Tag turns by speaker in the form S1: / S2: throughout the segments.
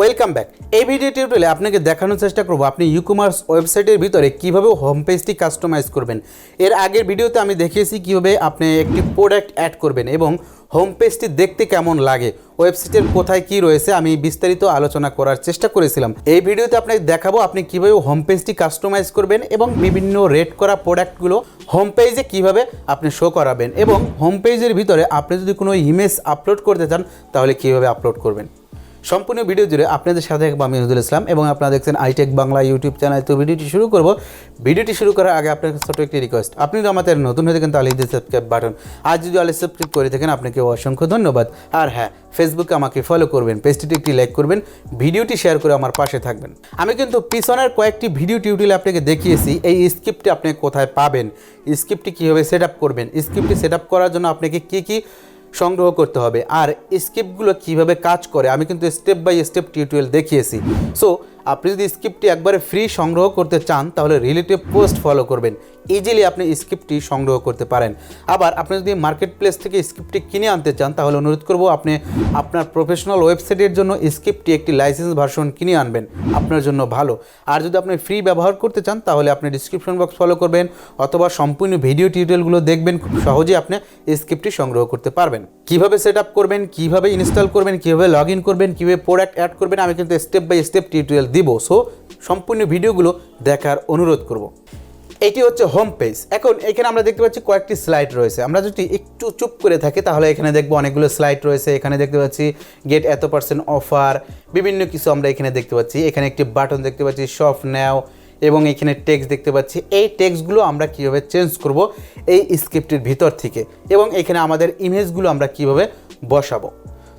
S1: Welcome back. এই video টিউটোরিয়ালে আপনাকে দেখানোর চেষ্টা করব আপনি ই কমার্স ওয়েবসাইটের ভিতরে কীভাবে হোম পেজটি কাস্টমাইজ করবেন। এর আগের ভিডিওতে আমি দেখিয়েছি কীভাবে আপনি একটি প্রোডাক্ট অ্যাড করবেন এবং হোম পেজটি দেখতে কেমন লাগে ওয়েবসাইটের কোথায় কি রয়েছে আমি বিস্তারিত আলোচনা করার চেষ্টা করেছিলাম। এই ভিডিওতে আপনাকে দেখাবো আপনি কীভাবে হোম পেজটি কাস্টমাইজ করবেন এবং বিভিন্ন রেট করা প্রোডাক্টগুলো হোম পেজে কীভাবে আপনি শো করাবেন এবং হোম পেজের ভিতরে আপনি যদি কোনো ইমেজ আপলোড করতে চান, তাহলে কীভাবে আপলোড করবেন। সম্পূর্ণ ভিডিও জুড়ে আপনাদের সাথে থাকব আমি নজরুল ইসলাম এবং আপনারা দেখছেন আইটেক বাংলা ইউটিউব চ্যানেল। তো ভিডিওটি শুরু করব। ভিডিওটি শুরু করার আগে আপনার ছোট একটি রিকোয়েস্ট আপনি যদি আমাদের নতুন হয়ে থাকেন তাহলে সাবস্ক্রাইব বাটন আর যদি আলে সাবস্ক্রাইব করে থাকেন, আপনাকে অসংখ্য ধন্যবাদ। আর হ্যাঁ ফেসবুকে আমাকে ফলো করবেন, পেজটিতে একটি লাইক করবেন, ভিডিওটি শেয়ার করে আমার পাশে থাকবেন। আমি কিন্তু পিছনের কয়েকটি ভিডিও টিউটোরিয়াল আপনাকে দেখিয়েছি, এই স্ক্রিপ্টটি আপনি কোথায় পাবেন স্ক্রিপ্টটি কীভাবে সেট আপ করবেন স্ক্রিপ্টটি সেট আপ করার জন্য আপনাকে কী কী সংগ্রহ করতে হবে। আর স্ক্রিপ্টগুলো কীভাবে কাজ করে, আমি কিন্তু স্টেপ বাই স্টেপ টিউটোরিয়াল দেখিয়েছি। সো আপনি যদি স্ক্রিপ্টটি একবারে ফ্রি সংগ্রহ করতে চান, তাহলে রিলেটিভ পোস্ট ফলো করবেন। ইজিলি আপনি স্ক্রিপ্টটি সংগ্রহ করতে পারেন। আবার আপনি যদি মার্কেট প্লেস থেকে স্ক্রিপ্টটি কিনে আনতে চান, তাহলে অনুরোধ করব আপনি আপনার প্রফেশনাল ওয়েবসাইটের জন্য স্ক্রিপ্টটি একটি লাইসেন্স ভার্সন কিনে আনবেন। আপনার জন্য ভালো। আর যদি আপনি ফ্রি ব্যবহার করতে চান, তাহলে আপনি ডিসক্রিপশন বক্স ফলো করবেন, অথবা সম্পূর্ণ ভিডিও টিউটোরিয়ালগুলো দেখবেন, খুব সহজেই আপনি স্ক্রিপ্টটি সংগ্রহ করতে পারবেন। কীভাবে সেট করবেন, কীভাবে ইনস্টল করবেন, কীভাবে লগ করবেন, কীভাবে প্রোডাক্ট অ্যাড করবেন, আমি কিন্তু স্টেপ বাই স্টেপ টিউটোরিয়াল দিব সো সম্পূর্ণ ভিডিওগুলো দেখার অনুরোধ করব। এটি হচ্ছে হোম পেজ এখন এখানে আমরা দেখতে পাচ্ছি কয়েকটি স্লাইড রয়েছে। আমরা যদি একটু চুপ করে থাকি, তাহলে এখানে দেখব অনেকগুলো স্লাইড রয়েছে। এখানে দেখতে পাচ্ছি গেট এত পার্সেন্ট অফার বিভিন্ন কিছু আমরা এখানে দেখতে পাচ্ছি। এখানে একটি বাটন দেখতে পাচ্ছি শপ নেও এবং এখানে টেক্সট দেখতে পাচ্ছি। এই টেক্সটগুলো আমরা কীভাবে চেঞ্জ করব এই স্ক্রিপ্টের ভিতর থেকে? এবং এখানে আমাদের ইমেজগুলো আমরা কীভাবে বসাবো?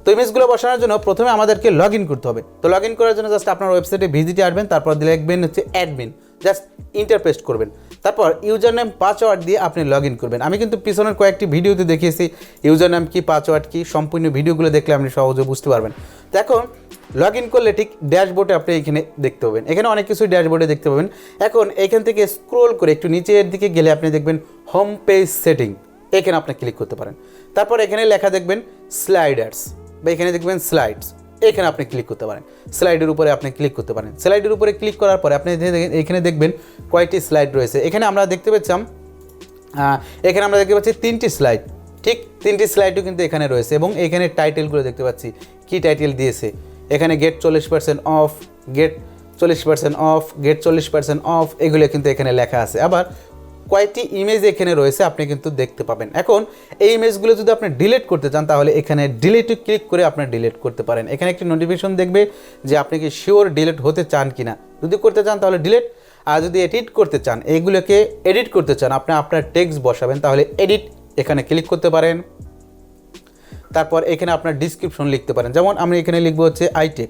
S1: তো ইমেজগুলো বসানোর জন্য প্রথমে আমাদেরকে লগ ইন করতে হবে। তো লগ ইন করার জন্য জাস্ট আপনার ওয়েবসাইটে ভিজিটে আসবেন, তারপর লিখবেন হচ্ছে অ্যাডমিন জাস্ট ইন্টারপেস্ট করবেন। তারপর ইউজার নেম পাসওয়ার্ড দিয়ে আপনি লগ ইন করবেন। আমি কিন্তু পিছনের কয়েকটি ভিডিওতে দেখিয়েছি ইউজার নেম কী পাসওয়ার্ড কী, সম্পূর্ণ ভিডিওগুলো দেখলে আপনি সহজে বুঝতে পারবেন। তো এখন লগ ইন করলে ঠিক ড্যাশবোর্ডে আপনি এখানে দেখতে পাবেন। এখানে অনেক কিছুই ড্যাশবোর্ডে দেখতে পাবেন। এখন এখান থেকে স্ক্রোল করে একটু নিচের দিকে গেলে আপনি দেখবেন হোম পেজ সেটিং এখানে আপনি ক্লিক করতে পারেন। তারপর এখানে লেখা দেখবেন স্লাইডার্স বা এখানে দেখবেন স্লাইডস এখানে আপনি ক্লিক করতে পারেন। স্লাইডের উপরে আপনি ক্লিক করতে পারেন। স্লাইডের উপরে ক্লিক করার পরে আপনি এখানে দেখবেন কয়টি স্লাইড রয়েছে। এখানে আমরা দেখতে পাচ্ছিলাম এখানে আমরা দেখতে পাচ্ছি তিনটি স্লাইড ঠিক তিনটি স্লাইডও কিন্তু এখানে রয়েছে এবং এখানে টাইটেলগুলো দেখতে পাচ্ছি। কি টাইটেল দিয়েছে? এখানে গেট চল্লিশ পার্সেন্ট অফ গেট চল্লিশ পার্সেন্ট অফ গেট চল্লিশ পার্সেন্ট অফ এগুলো কিন্তু এখানে লেখা আছে। আবার কয়েকটি ইমেজ এখানে রয়েছে, আপনি কিন্তু দেখতে পাবেন। এখন, এই ইমেজগুলো যদি আপনি ডিলিট করতে চান, তাহলে এখানে ডিলিটে ক্লিক করে আপনি ডিলিট করতে পারেন। এখানে একটি নোটিফিকেশন দেখবে যে আপনি কি শিওর ডিলিট হতে চান কিনা। যদি করতে চান, তাহলে ডিলিট আর যদি এডিট করতে চান, এইগুলোকে এডিট করতে চান, আপনি আপনার টেক্সট বসাবেন, তাহলে এডিট এখানে ক্লিক করতে পারেন। তারপর এখানে আপনার ডিসক্রিপশন লিখতে পারেন। যেমন আমি এখানে লিখব হচ্ছে আইটেক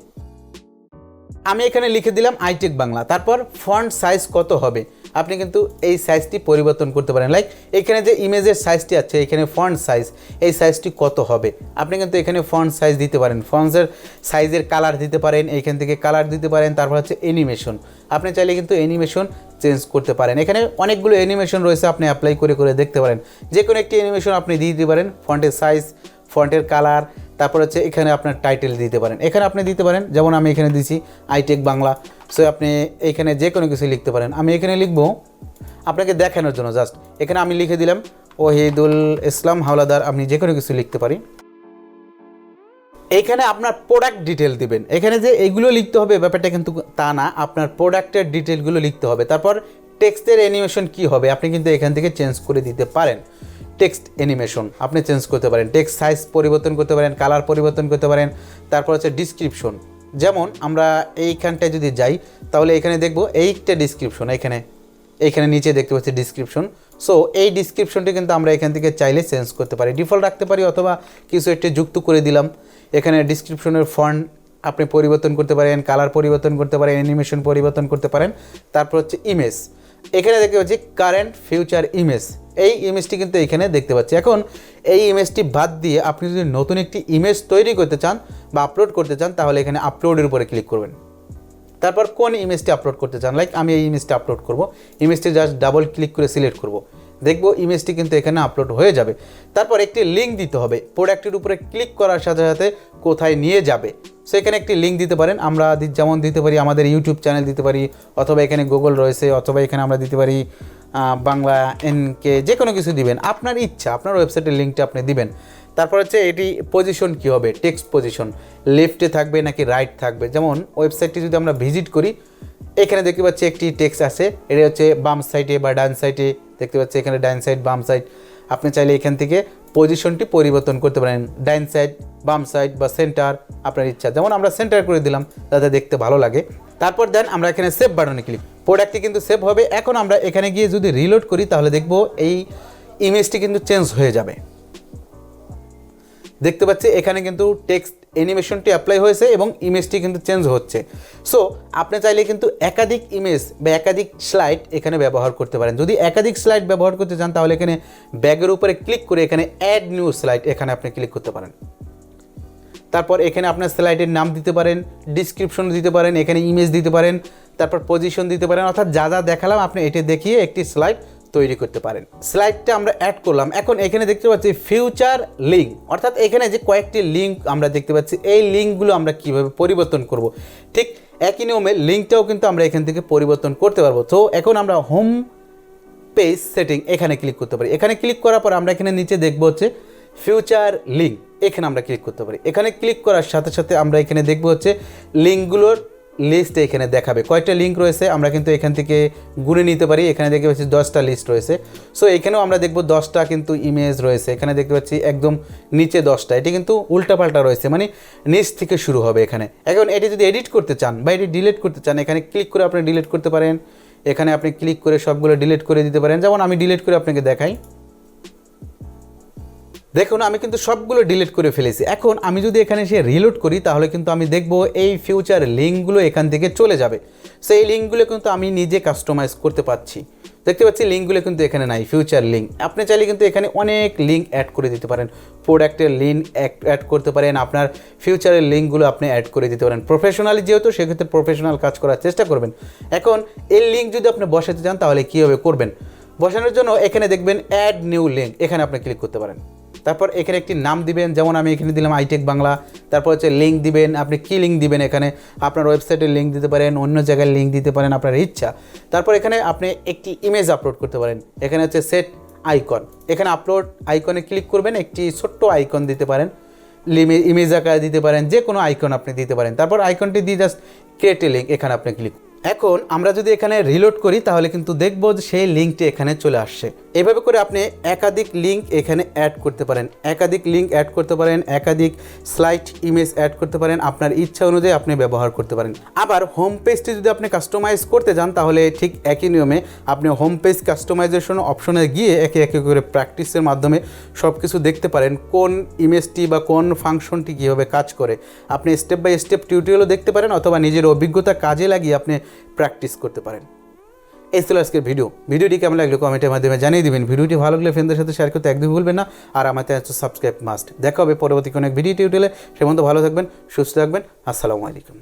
S1: আমি এখানে লিখে দিলাম আইটেক বাংলা। তারপর ফন্ট সাইজ কত হবে? আপনি কিন্তু এই সাইজটি পরিবর্তন করতে পারেন। লাইক এখানে যে ইমেজের সাইজটি আছে, এখানে ফন্ট সাইজ এই সাইজটি কত হবে? আপনি কিন্তু এখানে ফন্ট সাইজ দিতে পারেন। ফন্টসের সাইজের কালার দিতে পারেন এইখান থেকে কালার দিতে পারেন, তারপর হচ্ছে অ্যানিমেশন আপনি চাইলে কিন্তু অ্যানিমেশন চেঞ্জ করতে পারেন। এখানে অনেকগুলো অ্যানিমেশন রয়েছে, আপনি অ্যাপ্লাই করে করে দেখতে পারেন। যে কোনো একটি অ্যানিমেশন আপনি দিয়ে দিতে পারেন ফন্টের সাইজ ফন্টের কালার তারপর হচ্ছে এখানে আপনার টাইটেল দিতে পারেন। এখানে আপনি দিতে পারেন, যেমন আমি এখানে দিছি আইটেক বাংলা সো আপনি এখানে যে কোনো কিছু লিখতে পারেন। আমি এখানে লিখব, আপনাকে দেখানোর জন্য জাস্ট। এখানে আমি লিখে দিলাম, ওহিদুল ইসলাম হাওলাদার, আপনি যে কোনো কিছু লিখতে পারি। এইখানে আপনার প্রোডাক্ট ডিটেল দিবেন। এখানে যে এইগুলো লিখতে হবে ব্যাপারটা কিন্তু তা না। আপনার প্রোডাক্টের ডিটেলগুলো লিখতে হবে। তারপর টেক্সটের অ্যানিমেশন কি হবে, আপনি কিন্তু এখান থেকে চেঞ্জ করে দিতে পারেন। টেক্সট অ্যানিমেশন আপনি চেঞ্জ করতে পারেন। টেক্সট সাইজ পরিবর্তন করতে পারেন কালার পরিবর্তন করতে পারেন। তারপর হচ্ছে ডিসক্রিপশন যেমন আমরা এইখানটায় যদি যাই, তাহলে এখানে দেখব এইটা ডিসক্রিপশন এখানে এইখানে নিচে দেখতে পাচ্ছি ডিসক্রিপশন সো এই ডিসক্রিপশনটি কিন্তু আমরা এখান থেকে চাইলে চেঞ্জ করতে পারি। ডিফল্ট রাখতে পারি অথবা কিছু একটি যুক্ত করে দিলাম। এখানে ডিসক্রিপশনের ফন্ট আপনি পরিবর্তন করতে পারেন কালার পরিবর্তন করতে পারেন অ্যানিমেশন পরিবর্তন করতে পারেন। তারপর হচ্ছে ইমেজ এখানে দেখতে পাচ্ছি কারেন্ট ফিউচার ইমেজ এই ইমেজটি কিন্তু এখানে দেখতে পাচ্ছি। এখন এই ইমেজটি বাদ দিয়ে আপনি যদি নতুন একটি ইমেজ তৈরি করতে চান বা আপলোড করতে চান, তাহলে এখানে আপলোডের উপরে ক্লিক করবেন। তারপর কোন ইমেজটি আপলোড করতে চান? লাইক আমি এই ইমেজটি আপলোড করব। ইমেজটি জাস্ট ডাবল ক্লিক করে সিলেক্ট করব। দেখব ইমেজটি কিন্তু এখানে আপলোড হয়ে যাবে। তারপর একটি লিঙ্ক দিতে হবে। প্রোডাক্টের উপরে ক্লিক করার সাথে সাথে কোথায় নিয়ে যাবে? সো এখানে একটি লিঙ্ক দিতে পারেন। আমরা যেমন দিতে পারি আমাদের ইউটিউব চ্যানেল দিতে পারি, অথবা এখানে গুগল রয়েছে, অথবা এখানে আমরা দিতে পারি বাংলা এনকে যে কোনো কিছু দিবেন। আপনার ইচ্ছা, আপনার ওয়েবসাইটের লিঙ্কটা আপনি দিবেন। তারপর হচ্ছে এটি পজিশন কী হবে? টেক্সট পজিশন লেফটে থাকবে নাকি রাইট থাকবে? যেমন ওয়েবসাইটটি যদি আমরা ভিজিট করি, এখানে দেখতে পাচ্ছি একটি টেক্সট আছে। এটা হচ্ছে বাম সাইডে বা ডান সাইডে দেখতে পাচ্ছি এখানে ডান সাইড বাম সাইড আপনি চাইলে এখান থেকে পজিশনটি পরিবর্তন করতে পারেন। ডাইন সাইড বাম সাইড বা সেন্টার আপনার ইচ্ছা। যেমন আমরা সেন্টার করে দিলাম যাতে দেখতে ভালো লাগে। তারপর দেন আমরা এখানে সেভ বাটনে ক্লিক প্রোডাক্টটি কিন্তু সেভ হবে। এখন আমরা এখানে গিয়ে যদি রিলোড করি, তাহলে দেখব এই ইমেজটি কিন্তু চেঞ্জ হয়ে যাবে। দেখতে পাচ্ছি, এখানে কিন্তু টেক্সট অ্যানিমেশনটি অ্যাপ্লাই হয়েছে এবং ইমেজটি কিন্তু চেঞ্জ হচ্ছে। সো আপনি চাইলে কিন্তু একাধিক ইমেজ বা একাধিক স্লাইড এখানে ব্যবহার করতে পারেন। যদি একাধিক স্লাইড ব্যবহার করতে চান, তাহলে এখানে ব্যাগের উপরে ক্লিক করে এখানে অ্যাড নিউ স্লাইড এখানে আপনি ক্লিক করতে পারেন। তারপর এখানে আপনার স্লাইডের নাম দিতে পারেন ডিসক্রিপশন দিতে পারেন, এখানে ইমেজ দিতে পারেন, তারপর পজিশন দিতে পারেন, অর্থাৎ যা যা দেখালাম, আপনি এটি দেখিয়ে একটি স্লাইড তৈরি করতে পারেন। স্লাইডটা আমরা অ্যাড করলাম। এখন এখানে দেখতে পাচ্ছি ফিউচার লিঙ্ক অর্থাৎ এখানে যে কয়েকটি লিঙ্ক আমরা দেখতে পাচ্ছি, এই লিঙ্কগুলো আমরা কীভাবে পরিবর্তন করব? ঠিক একই নিয়মে লিঙ্কটাও কিন্তু আমরা এখান থেকে পরিবর্তন করতে পারব। তো এখন আমরা হোম পেজ সেটিং এখানে ক্লিক করতে পারি। এখানে ক্লিক করার পর আমরা এখানে নিচে দেখব হচ্ছে ফিউচার লিঙ্ক এখানে আমরা ক্লিক করতে পারি। এখানে ক্লিক করার সাথে সাথে আমরা এখানে দেখব হচ্ছে লিঙ্কগুলোর লিস্ট এখানে দেখাবে। কয়েকটা লিঙ্ক রয়েছে, আমরা কিন্তু এখান থেকে গুনে নিতে পারি। এখানে দেখতে পাচ্ছি দশটা লিস্ট রয়েছে। সো এখানেও আমরা দেখব দশটা কিন্তু ইমেজ রয়েছে। এখানে দেখতে পাচ্ছি একদম নিচে দশটা। এটি কিন্তু উল্টাপাল্টা রয়েছে মানে নিচ থেকে শুরু হবে এখানে। এখন এটি যদি এডিট করতে চান বা এটি ডিলিট করতে চান, এখানে ক্লিক করে আপনি ডিলিট করতে পারেন। এখানে আপনি ক্লিক করে সবগুলো ডিলিট করে দিতে পারেন। যেমন আমি ডিলিট করে আপনাকে দেখাই। দেখুন, আমি কিন্তু সবগুলো ডিলিট করে ফেলেছি। এখন আমি যদি এখানে এসে রিলোড করি, তাহলে কিন্তু আমি দেখব এই ফিউচার লিঙ্কগুলো এখান থেকে চলে যাবে। সেই লিঙ্কগুলো কিন্তু আমি নিজে কাস্টমাইজ করতে পারছি। দেখতে পাচ্ছি লিঙ্কগুলো কিন্তু এখানে নাই ফিউচার লিঙ্ক আপনি চাইলে কিন্তু এখানে অনেক লিঙ্ক অ্যাড করে দিতে পারেন। প্রোডাক্টের লিঙ্ক অ্যাড করতে পারেন। আপনার ফিউচারের লিঙ্কগুলো আপনি অ্যাড করে দিতে পারেন। প্রফেশনালি যেহেতু, সেক্ষেত্রে প্রফেশনাল কাজ করার চেষ্টা করবেন। এখন এই লিঙ্ক যদি আপনি বসাতে চান, তাহলে কীভাবে করবেন? বসানোর জন্য এখানে দেখবেন অ্যাড নিউ লিঙ্ক এখানে আপনি ক্লিক করতে পারেন। তারপর এখানে একটি নাম দিবেন, যেমন আমি এখানে দিলাম আইটেক বাংলা তারপর হচ্ছে লিঙ্ক দিবেন, আপনি কী লিঙ্ক দিবেন এখানে? আপনার ওয়েবসাইটের লিঙ্ক দিতে পারেন, অন্য জায়গায় লিঙ্ক দিতে পারেন আপনার ইচ্ছা। তারপর এখানে আপনি একটি ইমেজ আপলোড করতে পারেন, এখানে হচ্ছে সেট আইকন এখানে আপলোড আইকনে ক্লিক করবেন, একটি ছোট্ট আইকন দিতে পারেন। ইমেজ আকারে দিতে পারেন যে কোনো আইকন আপনি দিতে পারেন। তারপর আইকনটি দিয়ে জাস্ট ক্রিয়েট লিঙ্ক এখানে আপনি ক্লিক এখন আমরা যদি এখানে রিলোড করি, তাহলে কিন্তু দেখব যে সেই লিঙ্কটি এখানে চলে আসছে। এভাবে করে আপনি একাধিক লিঙ্ক এখানে অ্যাড করতে পারেন। একাধিক লিঙ্ক অ্যাড করতে পারেন, একাধিক স্লাইড ইমেজ অ্যাড করতে পারেন, আপনার ইচ্ছা অনুযায়ী আপনি ব্যবহার করতে পারেন। আবার হোম পেজটি যদি আপনি কাস্টমাইজ করতে যান, তাহলে ঠিক একই নিয়মে আপনি হোম পেজ কাস্টমাইজেশন অপশনে গিয়ে একে একে করে প্র্যাকটিসের মাধ্যমে সব কিছু দেখতে পারেন, কোন ইমেজটি বা কোন ফাংশনটি কীভাবে কাজ করে। আপনি স্টেপ বাই স্টেপ টিউটোরিয়ালও দেখতে পারেন, অথবা নিজের অভিজ্ঞতা কাজে লাগিয়ে আপনি প্র্যাকটিস করতে পারেন। এই ছিল আজকের ভিডিও ভিডিওটি কেমন লাগল কমেন্টের মাধ্যমে জানিয়ে দেবেন। ভিডিওটি ভালো লাগলে ফ্রেন্ডদের সাথে শেয়ার করতে একদমই ভুলবেন না। আর আমার হচ্ছে সাবস্ক্রাইব মাস্ট দেখা হবে পরবর্তী কোনো এক ভিডিও টিউটোরিয়ালে সে মতো ভালো থাকবেন, সুস্থ থাকবেন। আসসালামু আলাইকুম।